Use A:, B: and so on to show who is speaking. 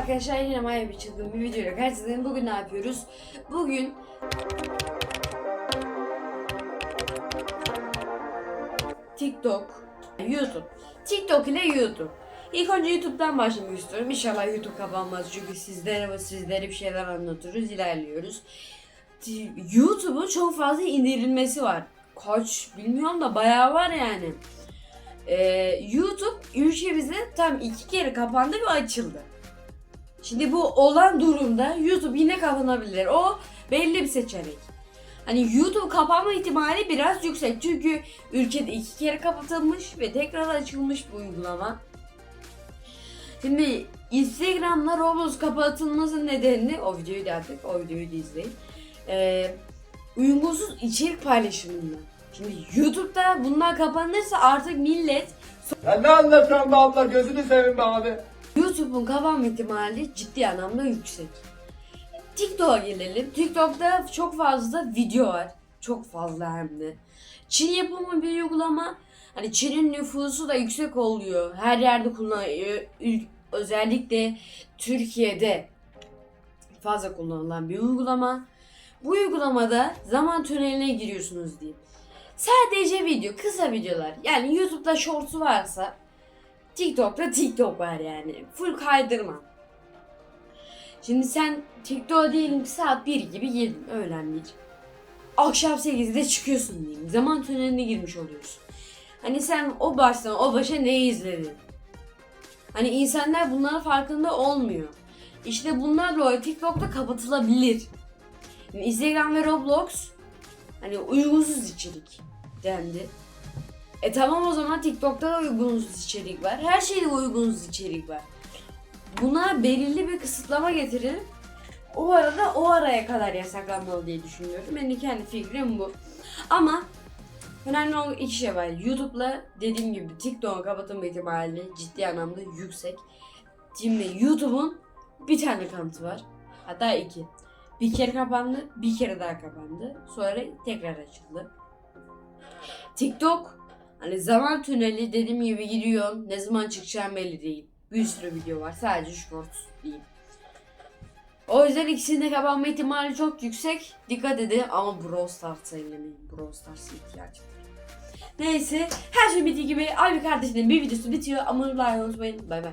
A: arkadaşlar yine Maya bir çılgın bir videoyla karşınızdayım. Bugün ne yapıyoruz? Bugün TikTok, YouTube. TikTok ile YouTube. İlk önce YouTube'dan başlamak istiyorum. İnşallah YouTube kapanmaz çünkü sizlere ve sizlere bir şeyler anlatıyoruz, ilerliyoruz. YouTube'un çok fazla indirilmesi var. Kaç bilmiyorum da bayağı var yani. Ee, YouTube ülkemizde tam iki kere kapandı ve açıldı. Şimdi bu olan durumda YouTube yine kapanabilir. O belli bir seçenek. Hani YouTube kapanma ihtimali biraz yüksek. Çünkü ülkede iki kere kapatılmış ve tekrar açılmış bu uygulama. Şimdi Instagram'la Roblox kapatılmasının nedeni o videoyu da attık. O videoyu da izleyin. Ee, uygunsuz içerik paylaşımından. Şimdi YouTube'da bunlar kapanırsa artık millet
B: Ya ne anlatıyorsun be abla gözünü seveyim be abi.
A: YouTube'un kapanma ihtimali ciddi anlamda yüksek. TikTok'a gelelim. TikTok'ta çok fazla video var. Çok fazla hem de. Çin yapımı bir uygulama. Hani Çin'in nüfusu da yüksek oluyor. Her yerde kullanılıyor. Özellikle Türkiye'de fazla kullanılan bir uygulama. Bu uygulamada zaman tüneline giriyorsunuz diyeyim. Sadece video, kısa videolar. Yani YouTube'da shorts'u varsa TikTok'ta TikTok var yani. Full kaydırma. Şimdi sen TikTok'a diyelim ki saat 1 gibi girdin öğlen bir. Akşam 8'de çıkıyorsun diyeyim. Zaman tüneline girmiş oluyorsun. Hani sen o baştan o başa ne izledin? Hani insanlar bunların farkında olmuyor. İşte bunlar dolayı TikTok'ta kapatılabilir. Instagram ve Roblox hani uygunsuz içerik dendi. E tamam o zaman TikTok'ta da uygunsuz içerik var. Her şeyde uygunsuz içerik var. Buna belirli bir kısıtlama getirelim. O arada o araya kadar yasaklanmalı diye düşünüyorum. Benim kendi fikrim bu. Ama önemli olan iki şey var. YouTube'la dediğim gibi TikTok'un kapatılma ihtimali ciddi anlamda yüksek. Şimdi YouTube'un bir tane kanıtı var. Hatta iki. Bir kere kapandı, bir kere daha kapandı. Sonra tekrar açıldı. TikTok Hani zaman tüneli dediğim gibi gidiyor. Ne zaman çıkacağım belli değil. Bir sürü video var. Sadece shorts değil. O yüzden ikisinin de kapanma ihtimali çok yüksek. Dikkat edin ama Brawl Stars'a ellemeyin. Brawl Stars'a ihtiyacım var. Neyse her şey bittiği gibi abi kardeşinin bir videosu bitiyor. Ama unutmayın. Bay bay.